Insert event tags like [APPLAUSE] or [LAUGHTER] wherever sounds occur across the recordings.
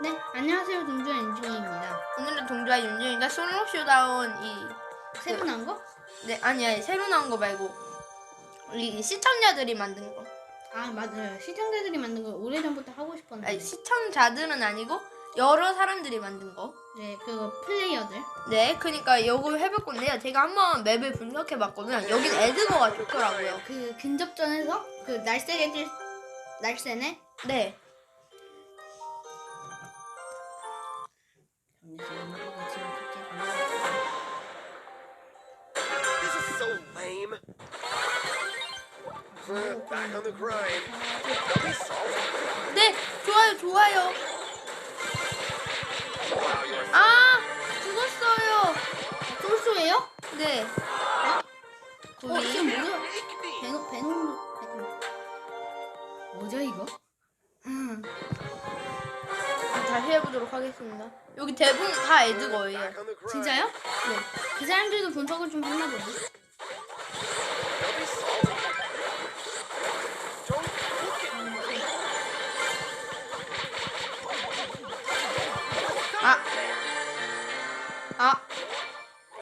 네, 안녕하세요. 동주의 윤중입니다. 오늘은 동주와 윤준이가 솔로 쇼다운 이 새로 나온 거? 네, 아니 아니 새로 나온 거 말고 이 시청자들이 만든 거. 아, 맞아요. 시청자들이 만든 거 오래전부터 하고 싶었는데. 아니 시청자들은 아니고 여러 사람들이 만든 거. 네, 그 플레이어들. 네, 그러니까 이거 해볼 건데요. 제가 한번 맵을 분석해 봤거든요. 여긴 에드거가 좋더라고요. 그 근접전에서 그 날쌔게 날쌔네. 네, This is so lame. Uh, Back on the grind. Don't be salty. 네, 좋아요, 좋아요. 아, 죽었어요. 솔소예요? 네. 어. 지금 뭐야? 배노 배노 배노. 뭐죠 이거? 해보도록 하겠습니다. 여기 대부분 다 the grind. 진짜요? 네. 그 사람들도 분석을 좀 했나 보네. 아, 아,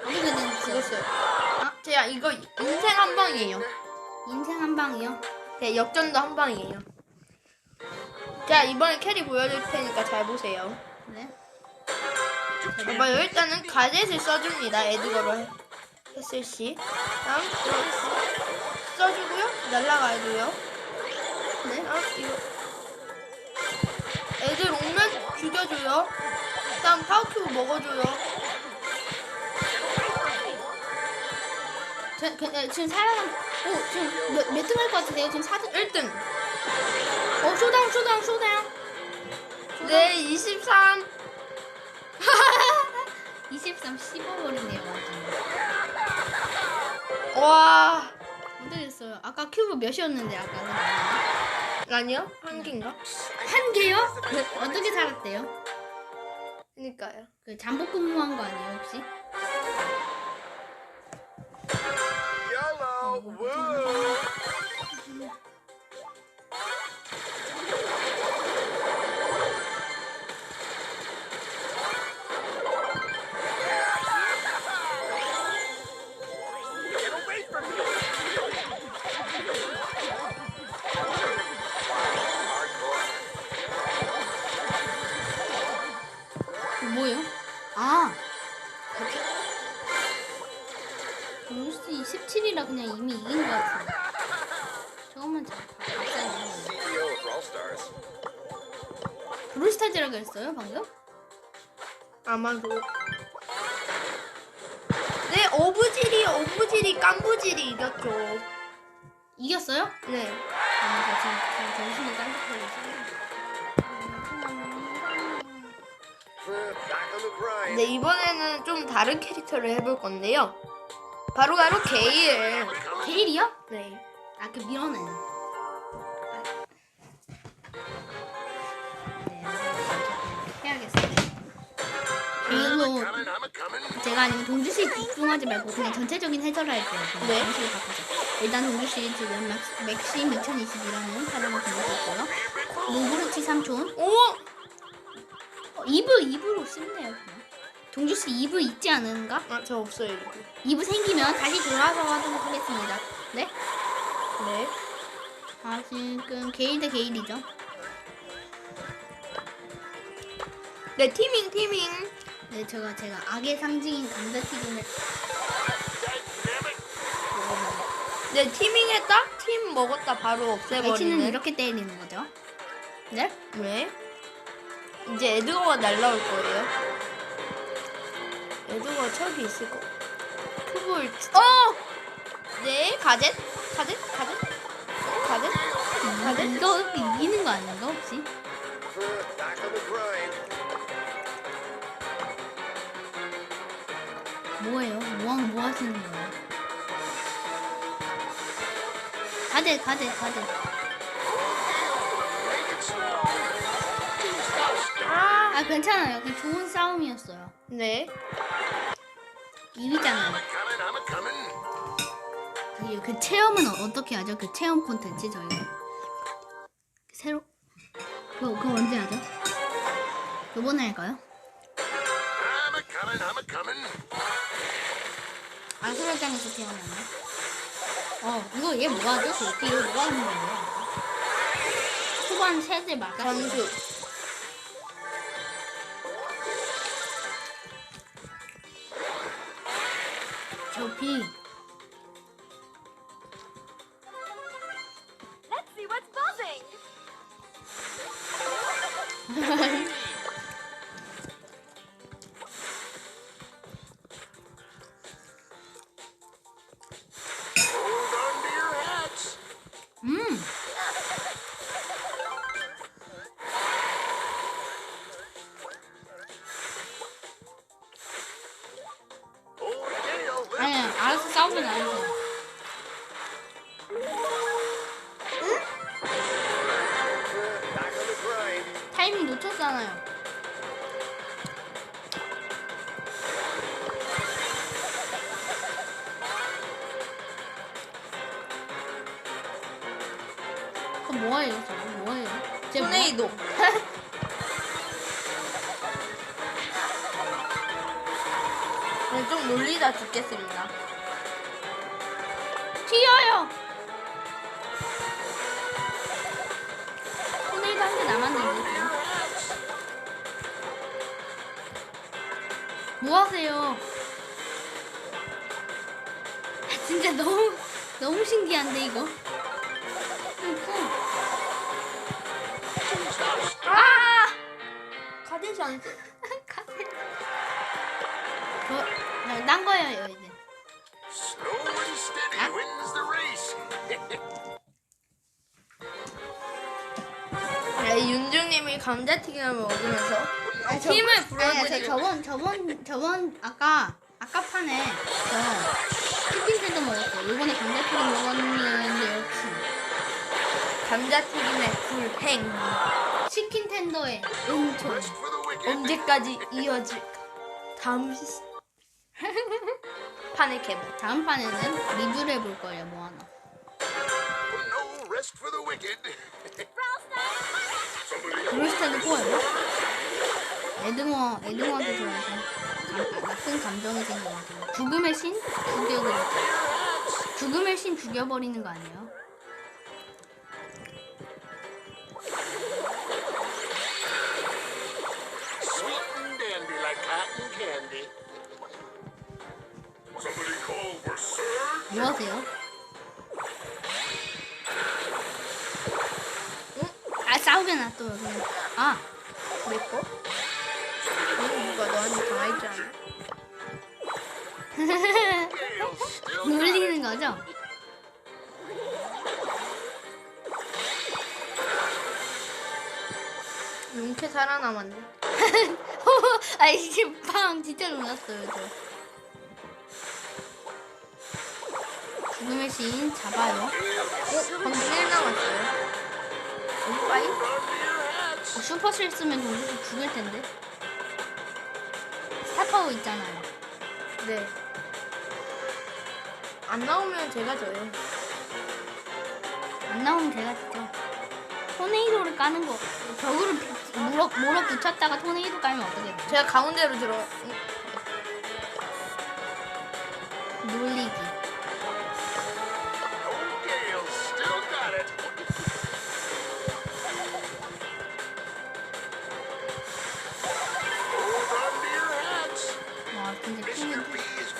됐어요? 죽었어요. 아, 제가 이거 인생 한 방이에요. 인생 한 방이요. 네, 역전도 한 방이에요. 자, 이번에 캐리 보여줄 테니까 잘 보세요. 네. 봐봐요. 일단은 가젯을 써줍니다. 에드거로 해- 했을 시. 다음 이거 써주고요. 날라가야돼요. 네. 다음 이거. 애들 오면 죽여줘요. 다음 파워큐브 먹어줘요. 저, 그, 네, 지금 살아남. 오, 지금 몇, 몇 등 할 것 같으세요? 지금 4등. 1등. 어, 쇼다운, 쇼다운, 쇼다운. 네, 23. 23 씹어버리네요, 완전. 와. 어떻게 됐어요? 아까 큐브 몇이었는데, 아까는? 아니요? 한 개인가? 한 개요? 어떻게 살았대요? 그니까요. 그 잠복 근무한 거 아니에요, 혹시? YOLO. 루스 27이라 그냥 이미 이긴 것 같은데. 저것만 잘. 브롤스타즈라고 했어요, 방금? 아마도. 네, 어부질이, 어부질이, 깐부질이 이겼죠. 이겼어요? 네. 아, 저 지금, 정신이 딴짓하고 있어요. 네, 이번에는 좀 다른 캐릭터를 해볼 건데요. 바로 바로 게일. 게일이요? 네. 아, 그 밀어낸. 네, 해야겠어요. 제가 아니면 동주 씨 집중하지 말고 그냥 전체적인 해설을 할게요. 그냥 네. 방식을 바꿔서. 일단 동주 씨 지금 맥- 맥심 2020이라는 사람을 보내고 있고요. 노브르치 삼촌. 오! 어, 이브 이브로 씹네요. 그냥. 동주 씨 이브 있지 않은가? 아, 저 없어요, 이거. 이브 생기면 다시 돌아서 하도록 하겠습니다. 네? 네. 아 지금 게일 대 게일이죠. 네, 티밍, 티밍. 네, 제가 제가 악의 상징인 감자튀김을 네, 티밍 했다? 팀 먹었다 바로 배치는 없애버리는. 이렇게 때리는 거죠. 네? 네. 이제 에드거가 날라올 거예요. 에드거가 저기 있을 거. 큐브를. 어! 네, 가젯? 가젯? 가젯? 가젯? 가젯? 이거 이기는 거 아닌가 혹시? 뭐예요? 뭐, 하- 뭐 하시는 거예요? 가재 가재 가재 아! 아 괜찮아요 그 좋은 싸움이었어요 네. Coming. 그, 그 체험은 어떻게 하죠? 그 체험 콘텐츠 저희가 새로 그거, 그거 언제 하죠? 요번에 할까요? 아수라장에서 태어났네. 어, 이거 얘 뭐하죠? 이거 뭐가 있는 거예요? 초반 세대 맞아? 전수. OP. Let's see what's buzzing. Mmm. 그럼 뭐예요, 뭐- 토네이도. 오늘 [LAUGHS] 좀 놀리다 죽겠습니다. 튀어요! 토네이도 한 개 남았는데. 뭐 하세요? 아, 진짜 너무, 너무 신기한데? 이거. 않지? 저, 네, 딴 거예요, 이제. Slow and steady wins the race. 네, 윤중님이 감자튀김을 먹으면서 저- 힘을 아니, 저 불어드리고 저번, 저번, 저번, 아까, 아까 판에, 저, 치킨팬도 먹었어요. 이번에 감자튀김 먹었는데, 역시. 감자튀김의 불행 치킨 텐더의 은총. 언제까지 이어질까? 다음 시... 판의 개봉. 다음 판에는 리뷰를 해볼 거예요, 뭐 하나. No rest for the wicked. 브루스타도 꼬아요? 에드머, 에드머한테 좋아해서 감- 나쁜 감정이 생겨가지고. 죽음의 신? 죽여버리 죽음의 신 죽여버리는 거 아니에요? 싸우게 놔둬요, 그냥. 아, 내 거? 누가 너한테? Dale [LAUGHS] still 놀리는 거죠? 용케 살아남았네. 아, 이제 팡 진짜 놀랐어요, 저. 죽음의 신 잡아요. 어? 방금 1 남았어요. 오빠이? 어, 슈퍼실 쓰면 동시에 죽을 텐데. 스타파워 있잖아요. 네. 안 나오면 제가 져요. 안 나오면 제가 진짜 토네이도를 까는 거 벽으로 비- 물어, 물어 붙였다가 토네이도 까면 어떻게 돼? 제가 가운데로 들어. 응? 놀리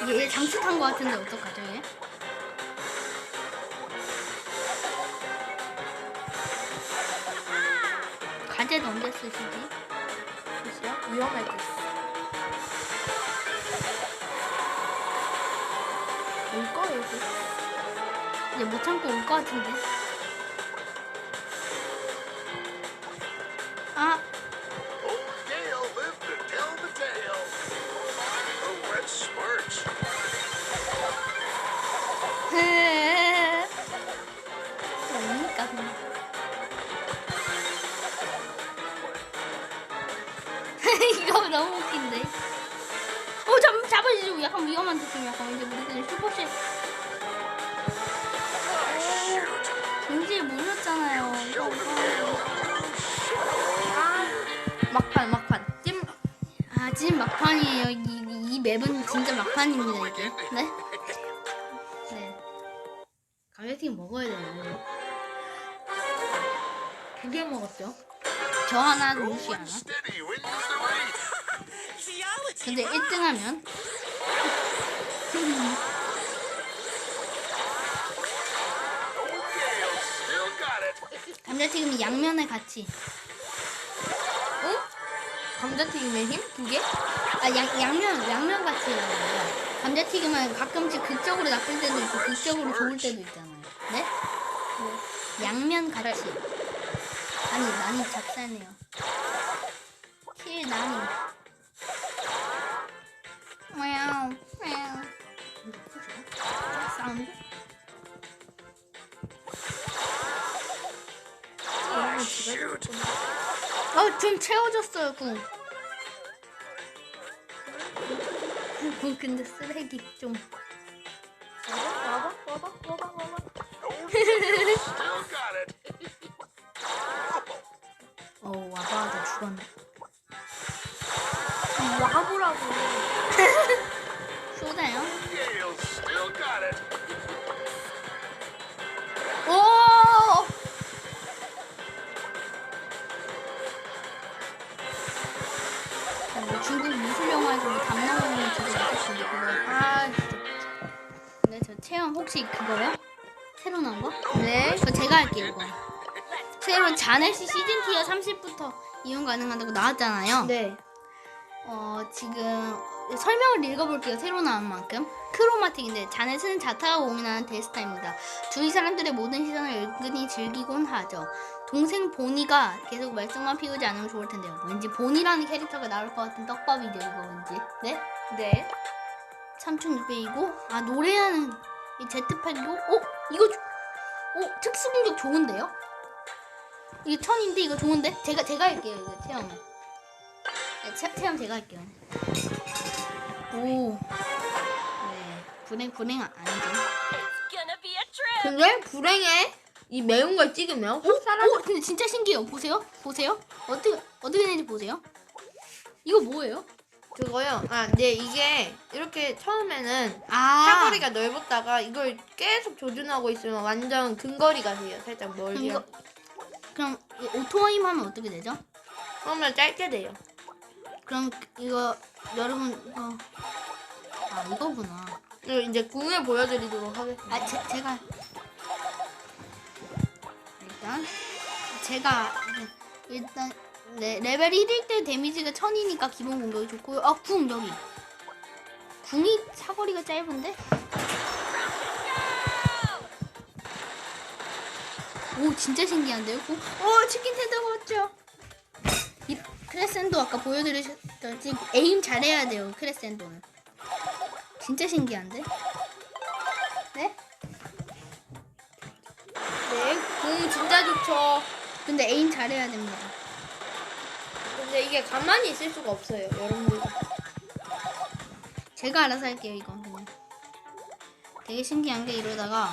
얘 be 잠수 탄 거 같은데 어떡하죠 얘? 가재도 언제 쓰시지? 글쎄요? 위험할 때. 올 거예요, 그. 얘못 참고 올 거 같은데. 막판입니다, 이게. 네? 네. 감자튀김 먹어야 되나요? 두개 먹었죠? 저 하나, 루시 하나. 근데 1등 하면. [LAUGHS] 감자튀김이 양면에 같이. 응? 감자튀김의 힘? 두 개? 아, 양, 양면, 양면 같이 해야 돼요. 감자튀김은 가끔씩 극적으로 나쁠 때도 있고 극적으로 좋을 때도 있잖아요. 네? 양면 같이. 아니, 난이 작사네요. 킬 난이. 와우, 와우. 사운드? 어, 좀 채워졌어요, 궁. 궁, 근데 쓰레기 좀. 와봐, 와봐, 와봐, 와봐. 어, 와봐도 죽었네. 와보라고. [LAUGHS] 쏘나요? 체험 혹시 그거요? 새로 나온 거? 네. 저 제가 할게요 이거. 새로 자넷이 시즌 티어 30부터 이용 가능하다고 나왔잖아요. 네. 어, 지금 설명을 읽어볼게요. 새로 나온 만큼. 크로마틱인데 자넷은 자타가 공인하는 데스타입니다. 주위 사람들의 모든 시선을 은근히 즐기곤 하죠. 동생 보니가 계속 말썽만 피우지 않으면 좋을 텐데요. 왠지 보니라는 캐릭터가 나올 것 같은 떡밥이죠, 이거 왠지. 네? 네. 3600이고, 아, 노래하는 이 제트팩이고, 어? 이거, 조- 어? 특수공격 좋은데요? 이게 천인데 이거 좋은데? 제가, 제가 할게요, 이거 체험을. 네, 체, 체험 제가 할게요. 오. 네. 불행, 불행 아- 아니죠. 근데 불행해. 이 매운 걸 찍으면 확 사라져. 오, 근데 진짜 신기해요. 보세요. 보세요. 어떻게, 어떻게 되는지 보세요. 이거 뭐예요? 그거요. 아, 네, 이게 이렇게 처음에는 아. 사거리가 넓었다가 이걸 계속 조준하고 있으면 완전 근거리가 돼요. 살짝 멀리요. 이거, 그럼 이 오토임 하면 어떻게 되죠? 그러면 짧게 돼요. 그럼 이거 여러분 이거 아 이거구나. 그리고 이제 궁을 보여드리도록 하겠습니다. 아 제, 제가 일단 제가 일단 레, 레벨 1일 때 데미지가 1000이니까 기본 공격이 좋고요. 아 궁 여기 궁이 사거리가 짧은데? 오 진짜 신기한데요? 궁? 오 치킨 텐더 맞죠? 이 크레센도 아까 보여드리셨듯이 에임 잘해야 돼요 크레센도는 진짜 신기한데? 네? 네, 궁 진짜 좋죠. 근데 에임 잘해야 됩니다. 근데 이게 가만히 있을 수가 없어요, 여러분들. 제가 알아서 할게요, 이건 그냥. 되게 신기한 게 이러다가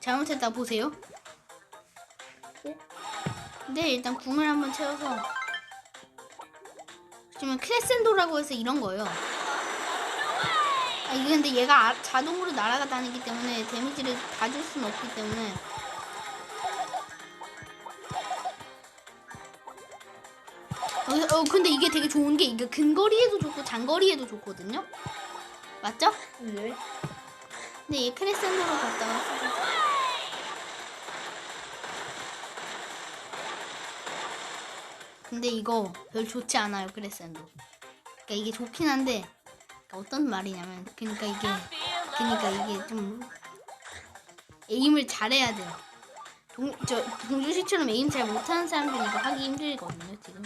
잘못했다 보세요. 근데 일단 궁을 한번 채워서 지금 크레센도라고 해서 이런 거예요. 아, 이게 근데 얘가 아- 자동으로 날아가 다니기 때문에 데미지를 다 줄 수는 없기 때문에 어, 어, 근데 이게 되게 좋은 게 이게 근거리에도 좋고 장거리에도 좋거든요. 맞죠? 네. 근데 얘 크레센도로 갔다가 쓰고. 근데 이거 별 좋지 않아요 크레센도. 그러니까 이게 좋긴 한데 그러니까 어떤 말이냐면 그러니까 이게 그러니까 이게 좀 에임을 잘해야 돼요. 동, 저 동주 씨처럼 에임 잘 못하는 사람들이 이거 하기 힘들거든요 지금.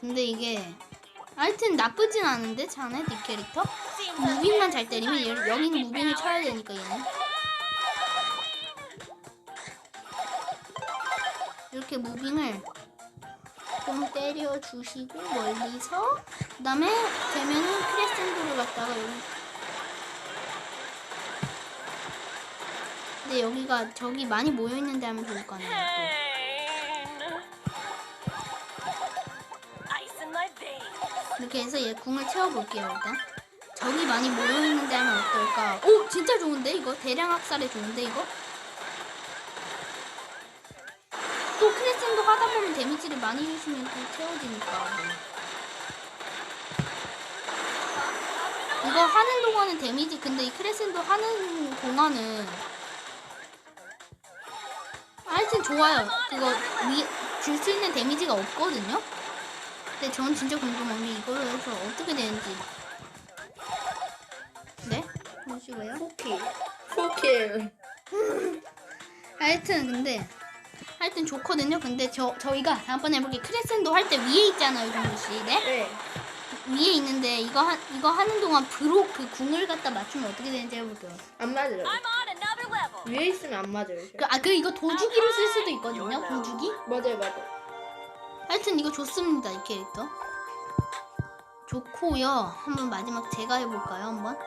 근데 이게 하여튼 나쁘진 않은데 자네 네 캐릭터 무빙만 잘 때리면 얘, 여기는 무빙을 쳐야 되니까 얘는 이렇게 무빙을 좀 때려 주시고 멀리서 그 다음에 되면은 크레센도를 갖다가 여기 근데 여기가 저기 많이 모여 있는 데 하면 좋을 거 아니에요. Ice 이렇게 해서 얘 궁을 채워볼게요 일단. 저기 많이 모여 있는데 하면 어떨까? 오 진짜 좋은데 이거 대량 학살에 좋은데 이거? 또 크레센도 하다 보면 데미지를 많이 주시면 또 채워지니까. 이거 하는 동안은 데미지 근데 이 크레센도 하는 동안은 하여튼 좋아요. 그거 위줄 수 있는 데미지가 없거든요. 근데 전 진짜 궁금한 게 이거를 해서 어떻게 되는지. 네? 뭐시고요? 포킬. 포킬. [LAUGHS] 하여튼 근데 하여튼 좋거든요. 근데 저 저희가 다음번에 해볼게 크레센도 할 때 위에 있잖아요, 정우 씨. 네? 네. 위에 있는데 이거 하, 이거 하는 동안 브로 그 궁을 갖다 맞추면 어떻게 되는지 해볼게요. 안 맞아요. 위에 있으면 안 맞아요. 그, 아, 그 이거 도주기로 쓸 수도 있거든요. 도주기. 맞아요, 맞아요. 하여튼 이거 좋습니다. 이 캐릭터. 좋고요. 한번 마지막 제가 해볼까요? 한번.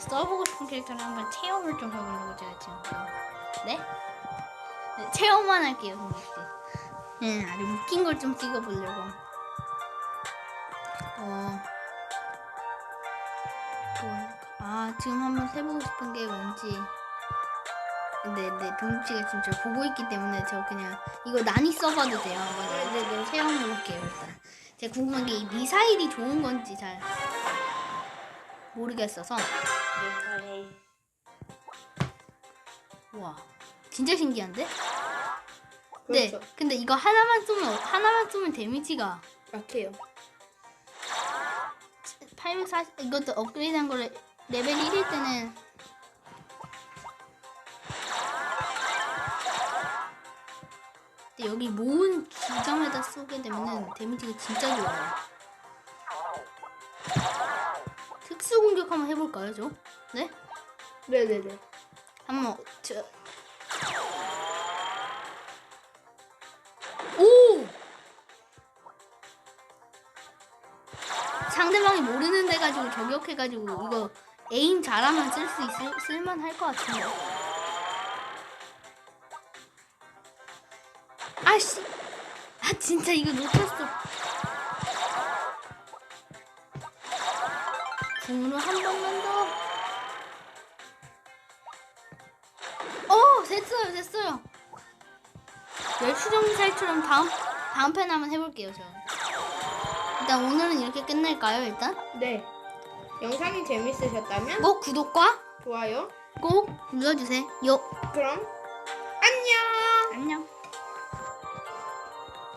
써보고 싶은 캐릭터를 한번 체험을 좀 해보려고 제가 지금. 네? 네, 체험만 할게요, 씨. 네, 아주 웃긴 걸 좀 찍어보려고. 어. 뭐, 아, 지금 한번 해보고 싶은 게 뭔지. 네, 네, 동욱씨가 지금 저 보고 있기 때문에 저 그냥 이거 난이 써봐도 돼요. 한번 네, 네, 체험해볼게요, 일단. 제가 궁금한 게 이 미사일이 좋은 건지 잘 모르겠어서. 와, 진짜 신기한데? 네, 그렇죠. 근데 이거 하나만 쏘면, 하나만 쏘면 데미지가 약해요. 840, 이것도 업그레이드 한 거를 레벨 1일 때는 근데 여기 모은 기점에다 쏘게 되면은 데미지가 진짜 좋아요. 특수 공격 한번 해볼까요, 저? 네? 네네네. 한번 저 오! 상대방이 모르는 데 가지고 저격해가지고 이거 에임 잘하면 쓸 수 있을 쓸만할 것 같은데. 아씨, 아 진짜 이거 놓쳤어. 궁으로 한 번만 더. 어, 됐어요, 됐어요. 멸치정살처럼 다음 다음 편 한번 해볼게요, 저. 일단 오늘은 이렇게 끝낼까요, 일단? 네. 영상이 재밌으셨다면 꼭 구독과 좋아요. 꼭 눌러주세요. 요. 그럼